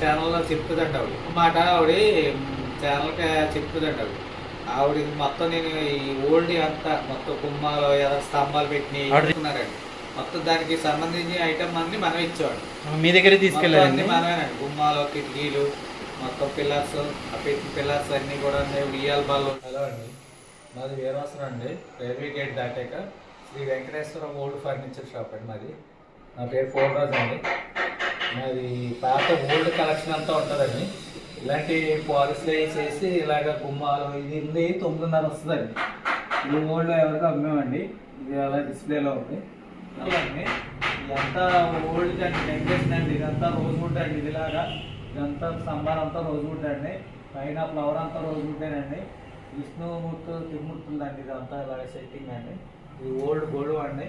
ఛానల్లో చెప్తుందంట ఆవిడ. మాట ఆవిడ ఛానల్కి చెప్తుందంట ఆవిడ. ఆవిడ మొత్తం నేను ఈ ఓల్డ్ అంతా మొత్తం కుమ్మాలు ఏదో స్తంభాలు పెట్టి మొత్తం దానికి సంబంధించిన ఐటమ్ అన్ని మనం ఇచ్చేవాడు మీ దగ్గర అన్ని మనమేనండి. గుమ్మాలు కిటికీలు మొత్తం పిల్లర్స్ ఆ పెట్టిన పిల్లర్స్ అన్ని కూడా ఉయ్యాల బాల్ హలో అండి? మాది వీరవాసరం అండి. రైల్వే గేట్ దాటాక Sri Venkateswara old furniture shop అండి మాది. నా పేరు పోలరాజు అండి. అది పాత ఓల్డ్ కలెక్షన్ అంతా ఉంటుందండి. ఇలాంటి పాలిస్లు వేసేసి ఇలాగ గుమ్మాలు ఇది ఉంది తొమ్మిదిన్నర వస్తుందండి. ఈ ఓల్డ్ ఎవరికి అమ్మేమండి. ఇది అలా డిస్ప్లేలో ఉంది. అలాగే ఇదంతా ఓల్డ్ అండి డెకరేషన్ అండి. ఇదంతా రోజు వుడ్ అండి. ఇదిలాగా ఇదంతా సంబార్ అంతా రోజు అండి. పైన ఫ్లవర్ అంతా రోజు విష్ణుమూర్తి తిరుమూర్తులు అండి ఇదంతా ఇలాగ సెట్టింగ్ అండి. ఇది ఓల్డ్ గొడవ అండి.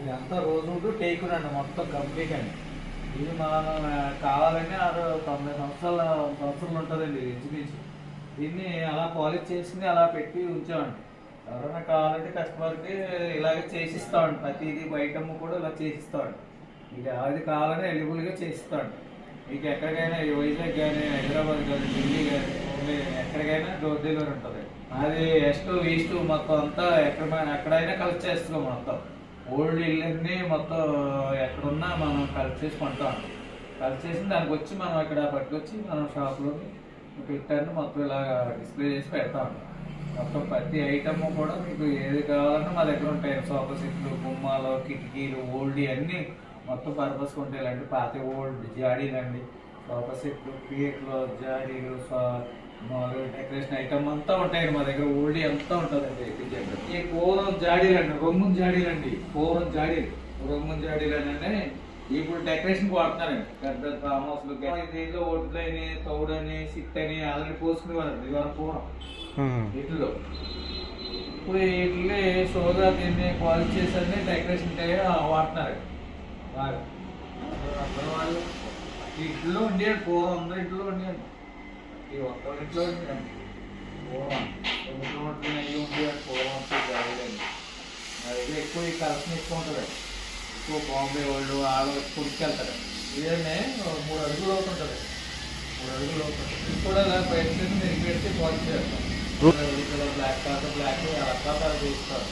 ఇదంతా రోజు వుడ్ టేకుడు అండి మొత్తం కంప్లీట్ అండి. ఇది మనం ఆ, కావాలంటే ఆరు తొంభై సంవత్సరాల సంవత్సరాలు ఉంటుందండి ఇంచుమించు దీన్ని అలా పాలిష్ చేసుకుని అలా పెట్టి ఉంచామండి. ఎవరైనా కావాలంటే కస్టమర్కి ఇలాగే చేసిస్తామండి. ప్రతిదీ బయటమ్మ కూడా ఇలా చేసిస్తామండి. మీకు అది కావాలని ఎలిజిబుల్గా చేసిస్తామండి. మీకు ఎక్కడికైనా వైజాగ్ కానీ హైదరాబాద్ కానీ ఢిల్లీ కానీ ఎక్కడికైనా డోర్ డెలివరీ ఉంటుంది అది వెస్ట్ ఈస్ట్ మొత్తం అంతా ఎక్కడ ఎక్కడైనా కలెక్ట్ చేస్తున్నాం మొత్తం. ఓల్డ్ ఇల్లన్నీ మొత్తం ఎక్కడున్నా మనం కలెక్ట్ చేసి కొంటాం కలెక్ట్ చేసి దానికి వచ్చి మనం ఇక్కడ పట్టుకొచ్చి మనం షాప్లోకి పెట్టాను మొత్తం ఇలా డిస్ప్లే చేసి పెడతాం మొత్తం ప్రతి ఐటమ్ కూడా మీకు ఏది కావాలన్నా మా దగ్గర ఉంటాయి. సోఫా సెట్లు గుమ్మాలు కిటికీలు ఓల్డ్ అన్నీ మొత్తం పర్పస్ ఉంటాయి ఇలాంటి పాత ఓల్డ్ జాడీలు అండి సోఫా సెట్లు పీట్లు జాడీలు సో- మామూలుగా డెకరేషన్ ఐటమ్ అంతా ఉంటాయండి మా దగ్గర ఓల్డ్ అంతా ఉంటుందండి ఈ పూర్వం జాడీలు అండి రొమ్ము జాడీలు అండి పూర్వం జాడీలు రొమ్ము జాడీలు అంటే ఇప్పుడు డెకరేషన్ వాడుతున్నారండి. పెద్ద ఫామ్ దీంట్లో ఒడ్లని తౌడని సిట్ అని అలాంటి పోసుకునేవారండి ఇవాళ పూర్వం. వీటిలో ఇప్పుడు వీటిని షోగా దీన్ని క్వాలిటీ చేసి డెకరేషన్ వాడుతున్నారు బాగా. వాళ్ళు ఇంట్లో ఉండేది పూర్వం అందరూ ఇంట్లో ఉండేది ఈ ఒక్క ఇంట్లో పూర్వం ఇంట్లో ఉంటున్న అయ్యి ఉండేది పూర్వం జరగలేదు మరి అది ఎక్కువ ఈ కలెక్షన్ ఎక్కువ ఉంటుంది ఎక్కువ బాంబే వాళ్ళు ఆడ కుడికెళ్తారు ఇదేనే మూడు అడుగులు అవుతుంటుంది మూడు అడుగులు అవుతుంది ఇది కూడా ఇలా బయట నుంచి మీరు పెడితే క్వాలిటీ చేస్తాం ఇక్కడ బ్లాక్ కాదు బ్లాక్ రకాలు తీస్తారు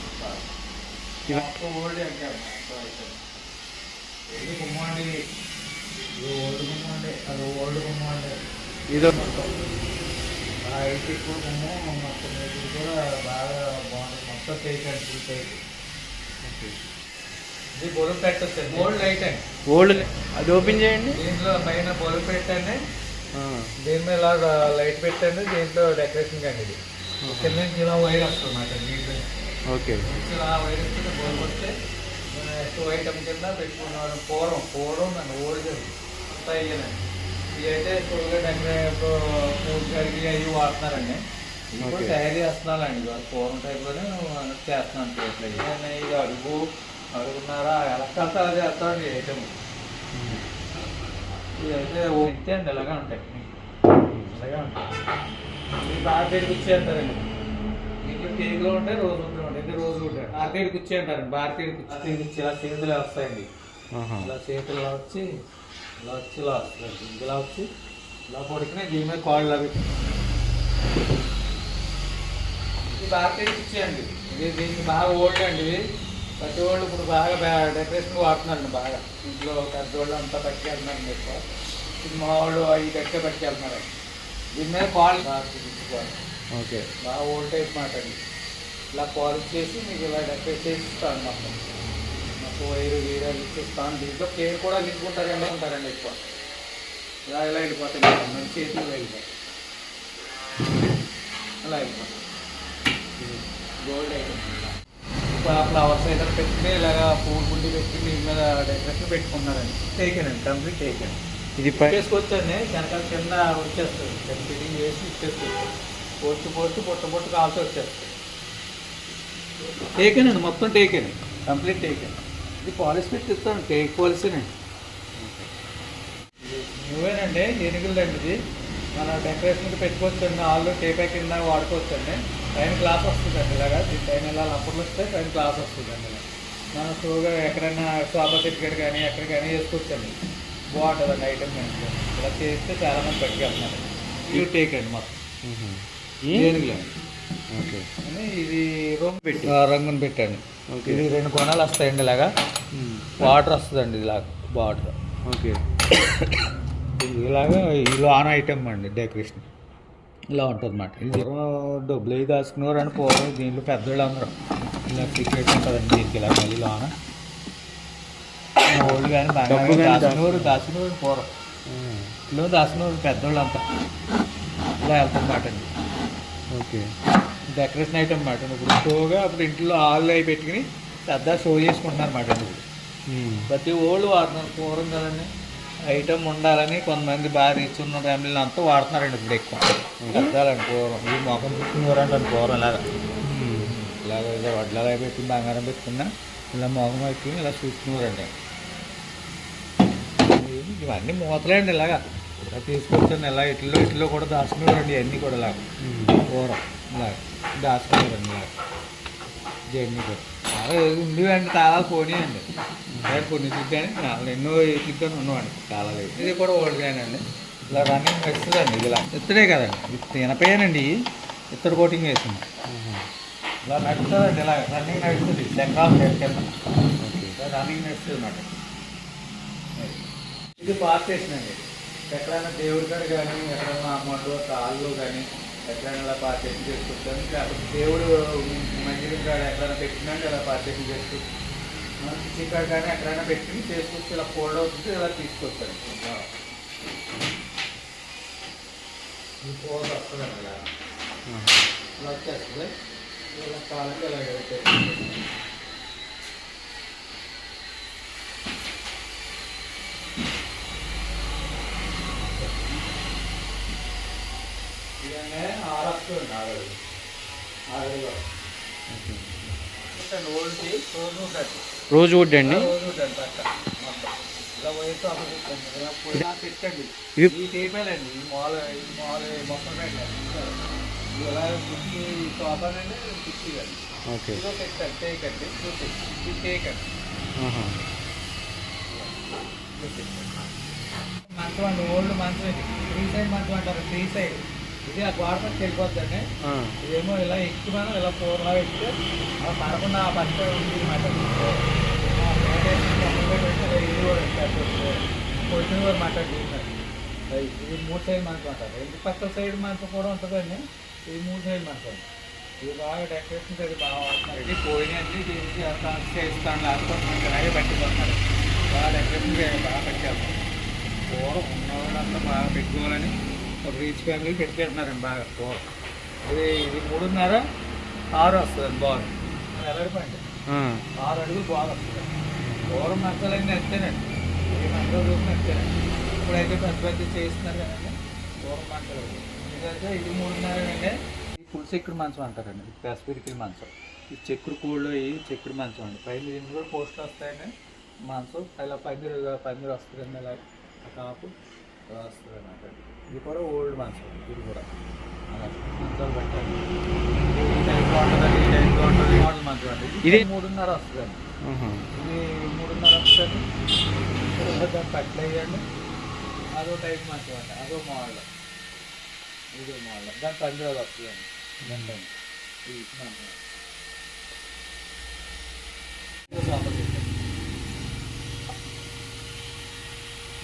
ఒక్క ఓల్డ్ అంటారు మొత్తం ఇది గుమ్మండి ఇది ఓల్డ్ గుమ్మండి అది ఓల్డ్ గుమ్మండి ఇదో. ఆ ఐటీ కూడా మొత్తం ఇది కూడా బాగా బాగుంటుంది మొత్తం టేక్ ఫుల్ టేక్ ఇది బొలు పెట్టచ్చు ఓల్డ్ లైట్ అండి. ఓల్డ్ అది ఓపెన్ చేయండి. దీంట్లో పైన బొలు పెట్టండి. ఆ, దీని మీద ఇలా లైట్ పెట్టండి. దీంట్లో డెకరేషన్ కండి ఇది. కింద నుంచి ఇలా వైర్ వస్తుంది నీట్ ఓకే. ఇలా వైర్ వస్తే బోల్ కొడితే ఎక్కువ ఐటమ్ కింద పెట్టుకున్నారు పూర్వం పూర్వం నన్ను ఓల్డ్ అంతా అయ్యానండి ఇవి అయితే ఎక్కువగా డెకరేట్ పూజ జరిగి అవి వాడుతున్నారండి. ఇప్పుడు. తయారు చేస్తున్నానండి పూర్వం టైప్లోనే చేస్తున్నాను ప్లేట్లు ఇవన్నీ ఇది అడుగు అడుగున్నారా? ఎలా కలిసి అలా చేస్తామండి ఐటమ్ ఇదైతే ఇంతే అండి ఇలాగే ఉంటాయి. ఇలాగే ఉంటాయి. ఇది మార్కెట్కి వచ్చేస్తారండి దీంట్లో కేకులు ఉంటాయి రోజు ఉంటాయి. ఇది రోజు ఉంటాయి మార్కెట్కి వచ్చి అంటారండి వచ్చి తీసి ఇలా చేతులు వస్తాయండి. ఇలా చేతులు వచ్చి వస్తాయండి ఇలా వచ్చి ఇలా పొడికిన దీని మీద కాళ్ళు అవి ఇది మార్కెట్కి ఇచ్చేయండి ఇది దీనికి బాగా ఓల్డ్ అండి ఇవి ప్రతి వాళ్ళు ఇప్పుడు బాగా డెకరేషన్ వాడుతున్నారండి బాగా ఇంట్లో పెద్దవాళ్ళు అంతా పట్టుకెళ్తున్నారండి ఎక్కువ ఇది మా వాళ్ళు అవి గట్టిగా పట్టుకెళ్తున్నారండి దీని మీద కాల్ ఓకే బాగా ఓల్డ్ టైప్ మాట అండి ఇలా పాలిష్ చేసి మీకు ఇలా డెకరేట్ చేసి ఇస్తాను మొత్తం వైరు వీరాలు ఇచ్చిస్తాను దీంట్లో కేర్ కూడా లింకుంటారండి ఉంటారండి ఎక్కువ. ఇలా ఇలా వెళ్ళిపోతాయి. మన చేతిలో వెళ్ళిపోతాయి. అలా వెళ్ళిపోతాయి. గోల్డ్ ఐటమ్ ఫ్లవర్స్ ఏదైనా పెట్టి ఇలాగా పూలు గుండి పెట్టి దీని మీద డెకరేషన్ పెట్టుకున్నారండి. టేకెనండి కంప్లీట్ టేకెన్. ఇది పై చేసుకొచ్చండి వెనకాల కింద వచ్చేస్తుంది. కింద ఫిట్టింగ్ చేసి ఇచ్చేస్తుంది. పొట్టు పొట్టు పొట్టు పొట్టు కాల్సి వచ్చేస్తుంది. టేకెన్ అండి మొత్తం టేకెన్. కంప్లీట్ టేకెన్. ఇది పాలిష్ పెట్టి ఇస్తాను టేక్ పాలిసీనండి నువ్వేనండి ఎనుగులండి ఇది మన డెకరేషన్కి పెట్టుకోవచ్చండి ఆళ్ళు టేపే కింద వాడుకోవచ్చండి. పైన గ్లాస్ వస్తుందండి ఇలాగా. దీని పైన ఇలా లప్పర్లు వస్తే పైన గ్లాస్ వస్తుందండి ఇలా. మనం షోగా ఎక్కడైనా సెట్ కాడ కానీ ఎక్కడ కానీ వేసుకోవచ్చండి. బాగుంటుంది ఐటమ్ మంచిగా ఇలా చేస్తే చాలా మంది పట్టుకెళ్తున్నారు ఇది టేక్ అండి మొత్తం ఏనుగులే ఓకే. ఇది రంగు పెట్టి. రంగుని పెట్టండి. ఇది రెండు కొనాలు వస్తాయండి ఇలాగా వాటర్ వస్తుందండి ఇలాగ వాటర్. ఓకే. ఇలాగా ఇలా ఆన్ ఐటమ్ అండి డెకరేషన్. ఇలా ఉంటుంది అన్నమాట ఇది డబ్బులు అవి దాచుకున్నారు అని పోవడం దీంట్లో పెద్దోళ్ళు అందరూ. ఇలా సీక్రెట్ ఉంటుందండి దీనికి ఇలా మళ్ళీ లోన. ఓల్డ్ కానీ దాచుకునేవారు దాచుకునేవారు పోవడం ఇలా దాచుకునేవారు పెద్దోళ్ళు అంతా ఇలా వెళ్తాం అన్నమాట అండి. ఓకే. డెకరేషన్ ఐటమ్ అన్నమాట. ఇప్పుడు షోగా అప్పుడు ఇంట్లో ఆళ్ళు అవి పెట్టుకుని పెద్ద షో చేసుకుంటున్నారు అన్నమాట అండి ఇప్పుడు ప్రతి ఓళ్ళు వాడుతున్నారు. పూర్వం కదండి ఐటమ్ ఉండాలని కొంతమంది బాగా రీచ్ ఉన్న ఫ్యామిలీలు అంతా వాడుతున్నారండి ఇప్పుడు ఎక్కువ. పెద్దాలండి పూర్వం ఈ మొఖం పెట్టుకునేవారంట పూర్వం ఇలాగ ఇలాగ ఏదో వడ్లలో పెట్టి బంగారం పెట్టుకున్నా ఇలా మొఖం పెట్టుకుని ఇలా చూసుకునేవారండి ఇవి- ఇవన్నీ మూతలేండి ఇలాగా. ఇలా తీసుకొచ్చాను ఇలా ఇట్లో ఇట్లో కూడా దాచుకునేవారండి ఇవన్నీ కూడా ఇలాగ. పూర్వం ఇలాగ దాచుకునేవారండి ఇలాగ. జర్నీ కూడా. చాలా ఉండేవండి తాళాలు పోనీయండి. నేను కొన్ని తిద్దాని నాలుగు ఎన్నో తిద్దాను ఉన్నవాడి తాళాలు. ఇది కూడా అండి. ఇలా రన్నింగ్ వేస్తుందండి ఇది ఇలా ఇత్తడే కదండి. ఇది ఎనపయ్యానండి ఇత్తడి కోటింగ్ వేసింది. ఇలా నడుస్తుందండి ఇలా రన్నింగ్ నడుస్తుంది. చక్రాలు ఇలా రన్నింగ్ నడుస్తుంది అన్నమాట. ఇది పార్టేషన్ అండి. ఎక్కడైనా దేవుడి కాడ కానీ ఎక్కడైనా అమ్మడు కాళ్ళు కానీ ఎక్కడైనా ఇలా పార్టేషన్ చేసుకుంటాను లేకపోతే దేవుడు మందిరం కాడ ఎక్కడైనా పెట్టినాక ఇలా పార్టేషన్ కిచెన్ కాడ కానీ ఎక్కడైనా పెట్టుకుని చేసుకొచ్చి ఇలా ఫోల్డ్ అవుతుంది ఇలా తీసుకొస్తాను ఫోల్డ్ వస్తుందండి ఇలా ఇలా వచ్చేస్తుంది. ఇలా కాలంగా ఇలా ఆరు ఆరు ఓల్డ్కి రోజు ఉంటుంది రోజు వుడ్ అండి రోజు ఉంటుంది పక్క మొత్తం. ఇలా పోయితే అప్పుడు పెట్టండి ఇలా పెట్టండి. ఇది ఈ టేపాలండి ఈ మాల ఈ మాల మొత్తం పెట్టండి. ఇలా కుర్చీ సోఫానండి కుర్చీ కండి ఓకే. ఇదో పెట్టండి టేక్ అండి ఇది టేక్ అండి. మంచం అండి ఓల్డ్ మంచం ఇది. త్రీ సైడ్ మంచం అంటారు త్రీ సైడ్ ఇది ఆ గోడ పక్కకి వెళ్ళిపోద్దండి. ఇదేమో ఇలా ఎక్కువ మనం ఇలా పూర్లా ఎక్కితే అలా పడకుండా ఆ పక్క ఉంది మాట ఇది కూడా కూడా మాట్లాడుతున్నారు ఇది మూడు సైడ్ మంచం అంటారు రెండు పక్క సైడ్ మంచం కూడా ఉంటుందండి. ఇది మూడు సైడ్ మంచం ఇది బాగా డెకరేషన్ అది బాగా వాడుతున్నారు. ఇది పోయినాయండి దీనికి చేస్తాను లేకపోతే మనకి అలాగే పట్టిపోతున్నారు. బాగా డెకరేషన్ బాగా పెట్టారు పూర్వం ఉన్నవాళ్ళంతా బాగా పెట్టుకోవాలని ఒక రీచ్ ఫ్యామిలీ పెట్టుకెళ్తున్నారండి బాగా. పూర్వం ఇది ఇది మూడున్నర ఆరు వస్తుంది బాల్ ఎలాడిపోయింది ఆ. ఆరు అడుగులు బాల్ వస్తుంది. పూర్వం మంచాలన్నీ అంతేనండి ఈ మంచాలు చూసిన అంతేనండి ఇప్పుడైతే పెద్ద పెద్ద చేస్తున్నారు కదండి. పూర్వం మంచాలు ఇదైతే ఇది మూడున్నర అండి ఈ పులుసు చెక్కుడు మంచం అంటారండి. ఇది పెసపిరికి మంచం. ఇది చెక్కుడు కూళ్ళు ఈ చెక్కుడు మంచం అండి. పైన దీనికి కూడా పోస్టులు వస్తాయండి. మంచం ఇలా పందిరు పందిరు వస్తుందండి ఇలా కాపు వస్తుంది అన్నమాట ఇది కూడా ఓల్డ్ మంచం ఇది కూడా. మంచాలు పెట్టాలి. ఈ ఉంటుంది మోడల్ మంచం అండి ఇది మూడున్నర వస్తుందండి. ఇది మూడున్నర వస్తుంది. దాన్ని పట్ల వేయండి. అదో టైప్ మంచం అండి అదో మోడల్ ఇదో మోడల్ దాని అది వస్తుందండి దాని ఇది మంచం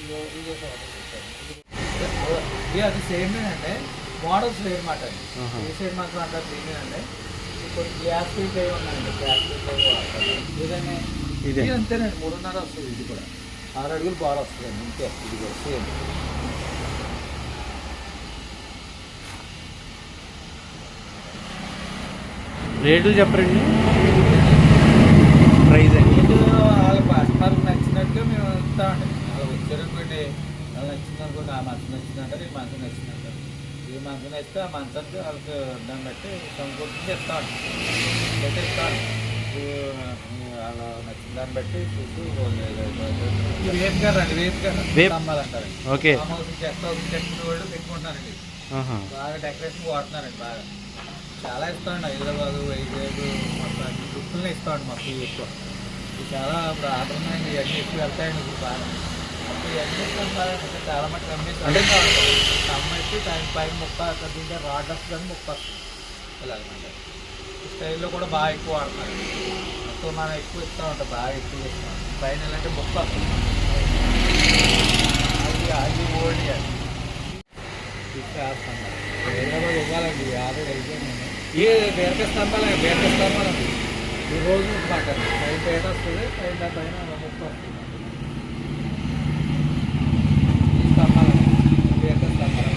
ఇదో. ఇదో అది సేమ్ అండి. మోడల్స్ వేరు మాట అండి. ఈ సైడ్ మాత్రం అంతా సేమే అండి. కొన్ని గ్లాస్ ఫీట్ అయి ఉన్నాయండి గ్లాస్ ఫీట్ అయి ఇదే. అంతేనండి. మూడున్నర వస్తుంది ఇది కూడా. ఆరు అడుగులు బాగా వస్తుందండి. ఇంతే. ఇది కూడా సేమ్ రేట్లు చెప్పరండి? ప్రైస్ అండి వాళ్ళ కస్టమర్కి నచ్చినట్టు మేము ఇస్తామండి. వాళ్ళు వచ్చారనుకోండి వాళ్ళు నచ్చింది అనుకోండి ఆ మంచం నచ్చింది అంటారు ఈ మంచం నచ్చింది అంటారు ఈ మంచం నచ్చితే ఆ మంచానికి వాళ్ళకి దాన్ని బట్టి సమకూర్చుంటే ఇస్తామండి అయితే ఇది వాళ్ళు నచ్చిన దాన్ని బట్టి చూసి వేపు గారు అండి వేపు గారు. అమ్మాలంటారు ఓకే ఫామ్ హౌస్ చెట్టు వాళ్ళు పెట్టుకుంటున్నారండి ఆహా. బాగా డెకరేషన్ వాడుతున్నారండి బాగా చాలా ఇస్తామండి హైదరాబాద్ వైజాగ్ మొత్తం అన్ని దుక్కుల్ని ఇస్తామండి మొత్తం ఎక్కువ చాలా ఇప్పుడు ఆదరణండి ఇవన్నీ ఎక్కువ వెళ్తాయండి ఇప్పుడు బాగా అప్పుడు ఇవన్నీ స్తంభాలు చాలా మటుకు అమ్మేసి అంటే అమ్మేసి దాని పైన ముక్క అక్కడ దీంట్లో రాడ్ వస్తుంది ముక్క వస్తుంది ఇలాగనమాట ఈ స్టైల్లో కూడా బాగా ఎక్కువ వాడతారు మొత్తం మనం ఎక్కువ ఇస్తూ ఉంటాం బాగా ఎక్కువ ఇస్తాం పైన ఎలాంటి ముక్క వస్తుంది అది అది ఓల్డ్ అది హైదరాబాద్ ఇవ్వాలండి ఆల్రెడీ అయిపోయింది ఈ బీరక స్తంభాలు బీరక స్తంభాలు ఈ రోజు మాట పైన పేట వస్తుంది పైన పైన ముక్క వస్తుంది ఈ స్తంభాలు బీరక స్తంభాలు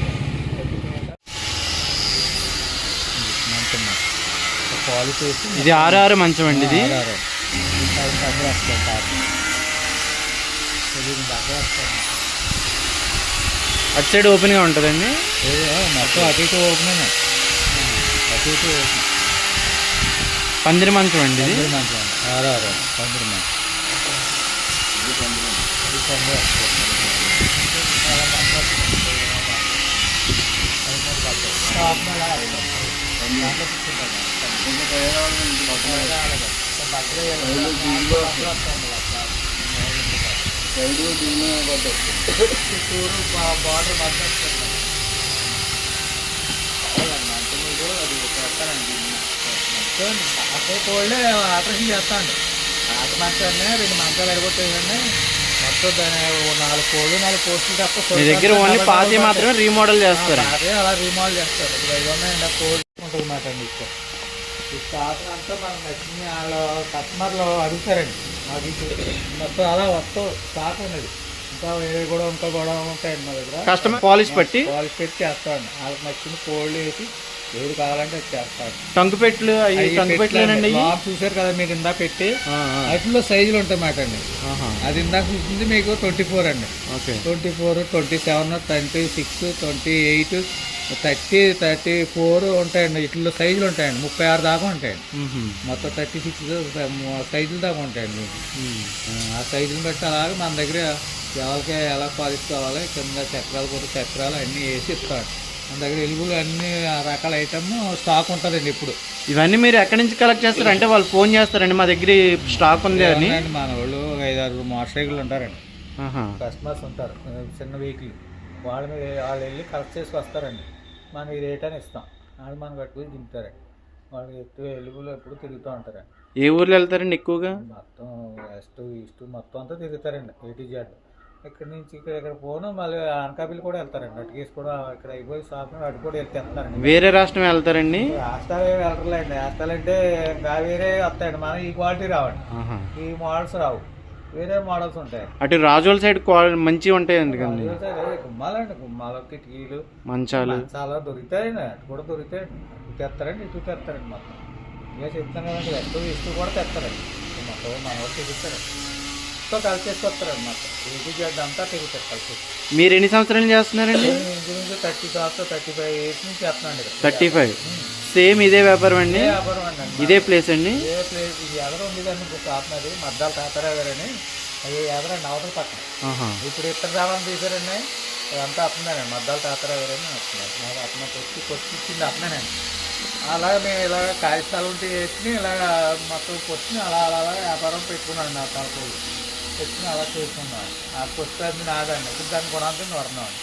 ఇది ఆరు ఆరు మంచం అండి ఇది దగ్గర దగ్గర అటు సైడ్ ఓపెన్గా ఉంటుందండి. మొత్తం అటు ఇటు ఓపెన్ అటు ఇటు ఓపెన్. పందిరి మంచం అండి పందిరి మంచం. ఆరు ఆరు పందిరి మంచం. ఇది పందిరి చాలా మంది వస్తుంది. షాప్ మీద ఆగదు. దాంట్లో కూర్చుంటాను. కోళ్ళే ఆపరేషన్ చేస్తాను ఆట మంచాన్ని రెండు మంచాలు ఎడగొట్టేయండి మొత్తం దాని ఓ నాలుగు కోళ్ళు నాలుగు పోస్టులు తప్ప మీ దగ్గర ఓన్లీ పాతి మాత్రమే రీమోడల్ చేస్తారు అదే అలా రీమోడల్ చేస్తారు ఇప్పుడు ఐదు ఉన్నాయండి ఆ కోళ్ళు ఉంటుంది మాట అండి ఇక్కడ. ఈ స్టాక్ అంతా మనకు నచ్చింది వాళ్ళు కస్టమర్లు అడుగుతారండి. మాకు మొత్తం అలా మొత్తం స్టాక్ ఉన్నది ఇంకా వేరే కూడా ఇంకా కూడా ఉంటాయండి మా దగ్గర. కస్టమర్ పాలిష్ పట్టి పాలిష్ పెట్టి చేస్తామండి వాళ్ళకి నచ్చిన కోళ్ళు వేసి ఏది కావాలంటే టంకు పెట్లు అవి టంకు బాగా చూసారు కదా మీరు ఇందా పెట్టి? వాటిలో సైజులు ఉంటాయి అండి. అది ఇందాక చూసింది మీకు ట్వంటీ ఫోర్ అండి. Twenty four twenty seven twenty six twenty eight thirty thirty four ఉంటాయండి. ఇట్లలో సైజులు ఉంటాయండి. ముప్పై ఆరు దాకా ఉంటాయండి. మొత్తం థర్టీ సిక్స్ సైజులు దాకా ఉంటాయండి. మీకు ఆ సైజుని బట్టి అలాగే మన దగ్గర ఎవరికి ఎలా కావాలి కింద చక్రాలు కూడా చక్రాలు అన్నీ వేసి ఇస్తాడు. మన దగ్గర ఎలుగులు అన్ని రకాల ఐటమ్ స్టాక్ ఉంటుందండి ఇప్పుడు. ఇవన్నీ మీరు ఎక్కడి నుంచి కలెక్ట్ చేస్తారు? అంటే వాళ్ళు ఫోన్ చేస్తారండి మా దగ్గర స్టాక్ ఉంది అని. మన వాళ్ళు ఒక ఐదు ఆరు మోటార్ సైకిల్ ఉంటారండి. కస్టమర్స్ ఉంటారు చిన్న వెహికల్ వాళ్ళ మీద వాళ్ళు వెళ్ళి కలెక్ట్ చేసుకు వస్తారండి. మనం ఈ రేట్ అని ఇస్తాం. వాళ్ళు మనం కట్టుకుని దింపుతారండి వాళ్ళు ఎక్కువ ఎలుగులు ఎప్పుడు తిరుగుతూ ఉంటారండి. ఏ ఊర్లో వెళ్తారండి ఎక్కువగా? మొత్తం వెస్ట్ ఈస్ట్ మొత్తం అంతా తిరుగుతారండి ఏటీ జెడ్ ఇక్కడ నుంచి ఇక్కడ ఇక్కడ పోను మళ్ళీ అనకాపల్లి కూడా వెళ్తారండి. అటుకేసి కూడా ఇక్కడ అయిపోయి షాప్ అటు కూడా వెళ్తే వెళ్తారండి వేరే రాష్ట్రం వెళ్తారండి? రాష్ట్రాలు ఏమి వెళ్ళరులేండి రాష్ట్రాలు అంటే ఇంకా వేరే వస్తాయండి. మనం ఈ క్వాలిటీ రావండి. ఈ మోడల్స్ రావు. వేరే మోడల్స్ ఉంటాయి. అటు రాజోల సైడ్ క్వాలిటీ మంచిగా ఉంటాయి ఎందుకండి గుమ్మాలండి. గుమ్మాలు కిటికీలు మంచాలు. చాలా దొరుకుతాయండి. అటు కూడా దొరుకుతాయండి. ఇటు తెస్తారండి ఇటు తెస్తారండి మొత్తం. ఇక చెప్తాను కదండి వెస్ట్ ఇటు కూడా తెస్తారండి. మొత్తం మన వాళ్ళు తెగుతారండి సో కలిసి చేసుకొస్తారండి మొత్తం. గడ్డ అంతా తెగుతారు కలిసి. మీరు ఎన్ని సంవత్సరాలు చేస్తున్నారండి? థర్టీ థర్టీ ఫైవ్ ఇయర్స్ నుంచి చేస్తున్నాండి ఇక్కడ. Thirty five. సేమ్ ఇదే వ్యాపారం అండి? ఇదే వ్యాపారం అండి ఇదే ప్లేస్ అండి? ఇదే ప్లేస్ ఇది ఎదర షాప్నది మద్దాల గారని. ఎదరండి అవతల పక్కన. ఇప్పుడు ఇతర రావాలని తీసారండి అదంతా అతనేనండి మద్దాల తాతారావు గారని వస్తున్నారు నాకు అతను కొట్టి కొట్టి ఇచ్చింది అతనేనండి అలాగే మేము ఇలాగ కాగితాలు ఉంటే వేసుకుని ఇలాగ మొత్తం కొట్టుకుని అలా అలా అలా వ్యాపారం పెట్టుకున్నాను నా తలపోయి పెట్టుకుని అలా చేసుకున్నాను ఆ అది నాదండి ఇప్పుడు దాని గుణాంతం వరణం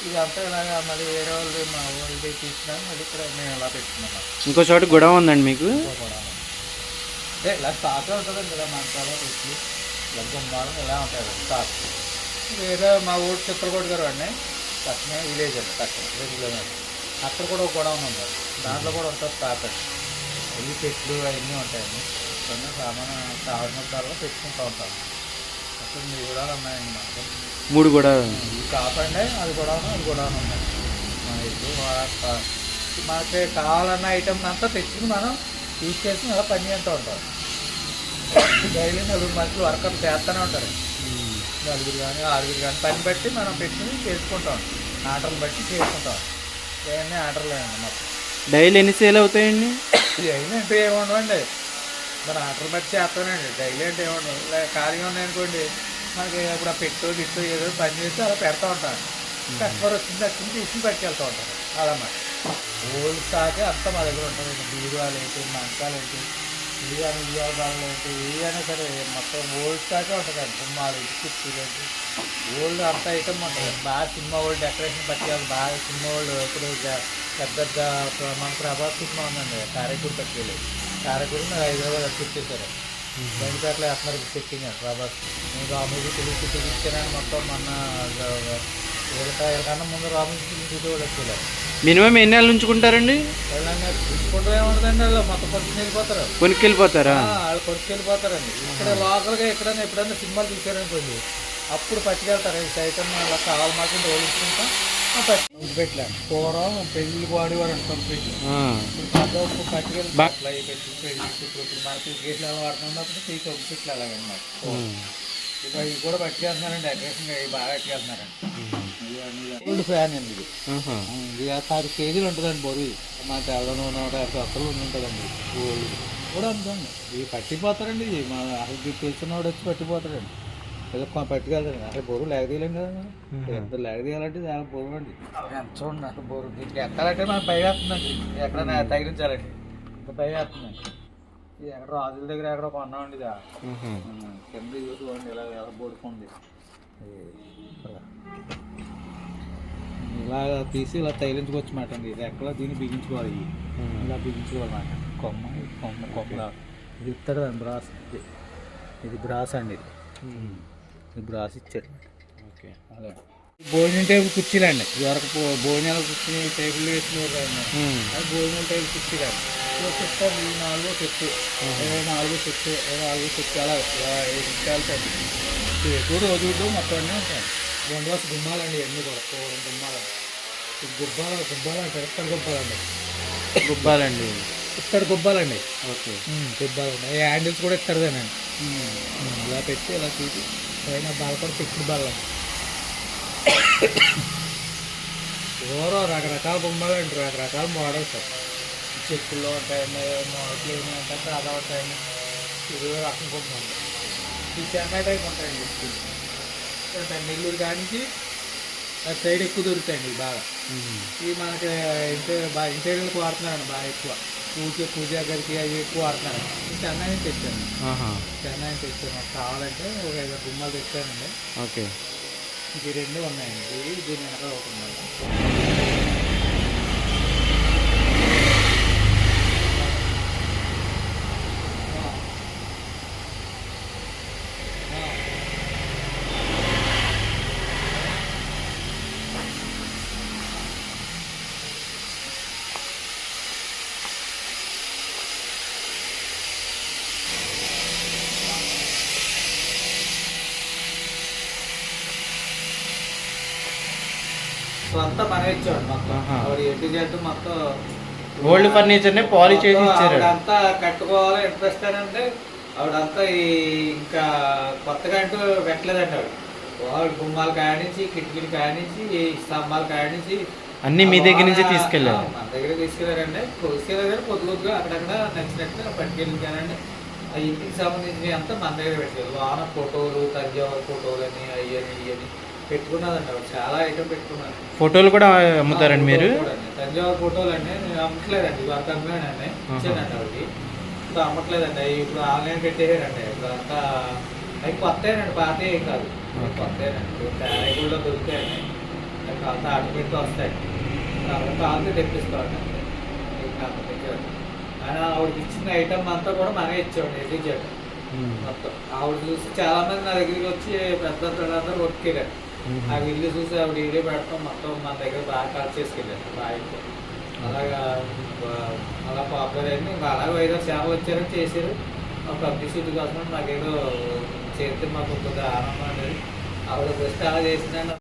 ఇదంతా ఇలాగ మళ్ళీ వేరే వాళ్ళు మా వాళ్ళు తీసుకున్నాను మళ్ళీ ఇక్కడ మేము ఇలా పెట్టుకున్నాం. ఇంకో చోట గొడవ ఉందండి మీకు? అంటే ఇలా స్టాక్ ఉంటుందండి ఇలా మంచాలు పెట్టి ఇలా గుమ్మాలు ఇలా ఉంటాయి స్టాక్ వేరే మా ఊరు చిత్రకోట గారు అండి పక్కనే విలేజ్ అండి పక్కన కిలోమీటర్ అక్కడ కూడా ఒక గొడవ ఉంది. దాంట్లో కూడా ఉంటుంది స్టాక్ అండి అవి చెట్లు అవన్నీ ఉంటాయండి. కొన్ని సామాన్ కావాల్సిన ధరలో పెట్టుకుంటూ ఉంటాం ఉన్నాయండి మాకు మూడు కూడా అండి అది కూడా అది కూడా ఉన్నాయి. మనకి కావాలన్న ఐటమ్ అంతా తెచ్చుకుని మనం యూజ్ చేసుకుని అలా పని చేస్తూ ఉంటాం. డైలీ నలుగురు మనుషులు వర్కర్ చేస్తూనే ఉంటారు. నలుగురు కానీ ఆరుగురు కానీ పని బట్టి మనం పెట్టుకుని చేసుకుంటాం ఆర్డర్లు బట్టి చేసుకుంటాం ఇవన్నీ ఆర్డర్లు అండి మొత్తం డైలీ ఎన్ని సేల్ అవుతాయండి? డైలీ అంటే ఏముండవండి. మన ఆర్డర్ బట్టి చేస్తానండి. డైలీ అంటే ఇలా ఖాళీగా ఉన్నాయనుకోండి మనకి ఇప్పుడు ఆ పెట్టు గిట్టు ఏదో పని చేసి అలా పెడతా ఉంటాను కస్టమర్ వచ్చింది వచ్చింది తీసుకుని పట్టుకెళ్తూ ఉంటారు. అలా మరి ఓల్డ్ స్టాక్ అంతా మా దగ్గర ఉంటుంది. బీరువాలు ఏంటి మంచాలు ఏంటి ఈ అని ఏంటి ఈ అయినా సరే మొత్తం ఓల్డ్ స్టాకే ఉంటుందండి సినిమాలు కుర్చీలేంటి. ఓల్డ్ అంత ఐటమ్ ఉంటుంది. బాగా సినిమా ఓల్డ్ డెకరేషన్ పట్టేయాలి. బాగా సినిమా ఓల్డ్ ఇప్పుడు పెద్ద మన ప్రభాస్ సినిమా ఉందండి. కాரைకూరు పట్టుకెళ్ళి కారైకూరు నాకు హైదరాబాద్ వచ్చేసారు బయటపేటలో వేస్తున్నారు చెక్కింగ్ ప్రభాస్ నేను రామోజీ సిటీ ఇచ్చానని మొత్తం మొన్న కన్నా ముందు రామోజీ సిటీ కూడా వచ్చేయారు మినిమం ఎన్ని నెలలు ఉంచుకుంటారండి? వాళ్ళని తీసుకుంటూ ఏముంటుందండి వాళ్ళు మొత్తం పట్టుకుని వెళ్ళిపోతారు కొనుక్కెళ్ళిపోతారా? ఆ, వాళ్ళు కొట్టుకెళ్ళిపోతారండి ఇక్కడ లోకల్గా ఎక్కడైనా ఎప్పుడైనా సినిమాలు చూసారనుకోండి అప్పుడు పట్టుకెళ్తారు. ఈ సైతం అలా కావాలి మాకు రోలించుకుంటా పూర్వం పెళ్ళి. ఇప్పుడు పెద్ద ఉప్పు పట్టుకెళ్ళి బా- అట్లా అవి పెట్టి పెళ్ళి ఇప్పుడు ఇప్పుడు మనకి గేట్లు ఎలా వాడుతున్నప్పుడు తీసి ఒక చెట్లు అలాగనమాట. ఇప్పుడు ఇవి కూడా పట్టుకెళ్తున్నారండి డెకరేషన్ అవి బాగా పట్టుకెళ్తున్నారండి ఫ్యాన్ అండి ఇది ఆహా. ఇది పది కేజీలు ఉంటుందండి బరువు మా తెల్ల నూనె నూట యాభై ఒక్కలు ఉంటుందండి. గోల్డ్ కూడా అంతండి ఇవి పట్టిపోతారండి ఇది మా అసలు తెలిసిన వాడు వచ్చి పట్టిపోతాడండి. ఏదో కొంత పట్టుకెళ్తాడు అసలు బరువు లేకదీయలేం కదా మనం. ఎంత లేకదీయాలంటే చాలా బరువు అండి. ఎంత చూడండి అసలు బరువు దీనికి ఎక్కాలంటే మనకు భయం వేస్తుందండి. ఎక్కడైనా తగిలించాలండి ఇంకా భయం వేస్తుందండి. ఇది ఎక్కడ రాజుల దగ్గర ఎక్కడ కొన్నామండి ఇది. కింద చూడండి ఇలా ఎలా బోడుకుంది ఇలా. ఇలా తీసి ఇలా తైలించుకోవచ్చు మాట అండి. ఇది ఎక్కడ దీన్ని బిగించుకోవాలి. ఇలా బిగించుకోవాలన్నమాట కొమ్మ కొమ్మ కొమ్మ. ఇది ఇస్తాడు అండి బ్రాస్. ఇది ఇది బ్రాస్ అండి ఇది. బ్రాస్ ఇచ్చాడు ఓకే. అలా భోజనం టేబుల్ కుర్చీలండి. ఇదివరకు భో- భోజనాలు కూర్చుని టేబుల్ వేసుకునేవారు ఉమ్. అది భోజనం టైం కుర్చీలండి. చెప్తారు ఈ నాలుగో చెట్టు ఇరవై నాలుగో చెట్టు ఇరవై నాలుగో చెట్టు అలా నిమిషాలు ఎక్కువ రోజులు మొత్తం అన్నీ ఉంటాయి. రెండు రోజు గుమ్మాలండి అన్నీ కూడా. పూర్వం గుమ్మాలు. ఈ గుబ్బాలు గుబ్బాలు అంటారు. ఇక్కడ గుబ్బాలండి. గుబ్బాలండి. ఇక్కడ గుబ్బాలండి. ఓకే. గుబ్బాలండి. హ్యాండిల్స్ కూడా ఇక్కడదేనండి ఇలా పెట్టి ఇలా తీసి పైన బాల్ కూడా చెక్కుడు బాల్ ఎవరో రకరకాల బొమ్మలు అండి రకరకాల మోడల్స్ చెక్కుల్లో ఉంటాయండి మోడల్స్ ఏమంటే సాదా ఉంటాయండి. ఇది రకం బొమ్మలు ఈ చెన్నై టైప్ ఉంటాయండి ఉంటాయి నెల్లూరు కానించి అటు సైడ్ ఎక్కువ దొరుకుతాయండి బాగా. ఇవి మనకి ఇంటే బాగా ఇంటీరియర్లకు వాడుతున్నారండి బాగా ఎక్కువ. పూజ పూజా గదికి అవి ఎక్కువ వాడుతున్నారు చెన్నై నుంచి తెచ్చాను. చెన్నై నుంచి తెచ్చాను. నాకు కావాలంటే ఒక ఐదు గుమ్మలు తెచ్చానండి. ఓకే. ఇది రెండు ఉన్నాయండి. దీని వెనక ఒకటి అంతా మనమే ఇచ్చాడు మొత్తం. ఆవిడ ఎటు జట్టు మొత్తం ఓల్డ్ ఫర్నిచర్ని పాలిష్ చేసి ఇచ్చారు ఆవిడంతా కట్టుకోవాలి ఇంట్రెస్ట్ అని అంటే ఆవిడంతా ఇంకా కొత్తగా అంటూ పెట్టలేదండి ఆవిడ. గుమ్మాలు కానించి కిటికీలు కానించి ఈ స్తంభాలు కానించి అన్నీ మీ దగ్గర నుంచి తీసుకెళ్ళారు. మన దగ్గర తీసుకెళ్ళారండి తీసుకెళ్ళారు కానీ కొద్ది కొద్దిగా అక్కడక్కడ నచ్చినట్టుగా పట్టుకెళ్ళి కానండి ఆ ఇంటికి సంబంధించినవి అంతా మన దగ్గర పెట్టారు. లోన ఫోటోలు తంజావూరు ఫోటోలు అని అయ్యని ఇవని పెట్టుకున్నదండి చాలా ఐటమ్ పెట్టుకున్నాను ఫోటోలు కూడా అమ్ముతారండి మీరు. తంజావూరు ఫోటోలు అండి. నేను అమ్మట్లేదండి. ఇవాళ అమ్మానండి ఇచ్చానండి ఆవిడకి. ఇప్పుడు అమ్మట్లేదండి. ఇప్పుడు ఆన్లైన్ పెట్టేసారండి. ఇప్పుడు అంతా అవి కొత్తేనండి పాతయ్య కాదు. కొత్తేనండి తయారీలో దొరుకుతాయండి. అవి అంతా ఆటోమేటిక్ వస్తాయి. కాల్తో తెప్పిస్తామండి. ఆయన ఆవిడకి ఇచ్చిన ఐటమ్ అంతా కూడా మనమే ఇచ్చామండి ఎదిగించాడు. మొత్తం. ఆవిడ చూసి చాలా మంది నా దగ్గరికి వచ్చి పెద్ద అందరూ కొట్టుకెళ్ళారు. ఆ ఇల్లు చూసి ఆ వీడియో పెడతాం మొత్తం మన దగ్గర బాగా కాల్ చేసుకెళ్ళారు. బాగా అలాగా అలా పాపులర్ అయింది. ఇంకా అలాగే ఐదారు సేవలు వచ్చారని చేశారు. పబ్లిసిటీ కోసం నాకేదో చేస్తే మాకు కొద్దిగా ఆనందం అనేది. ఆవిడ బెస్ట్ అలా చేసిందండి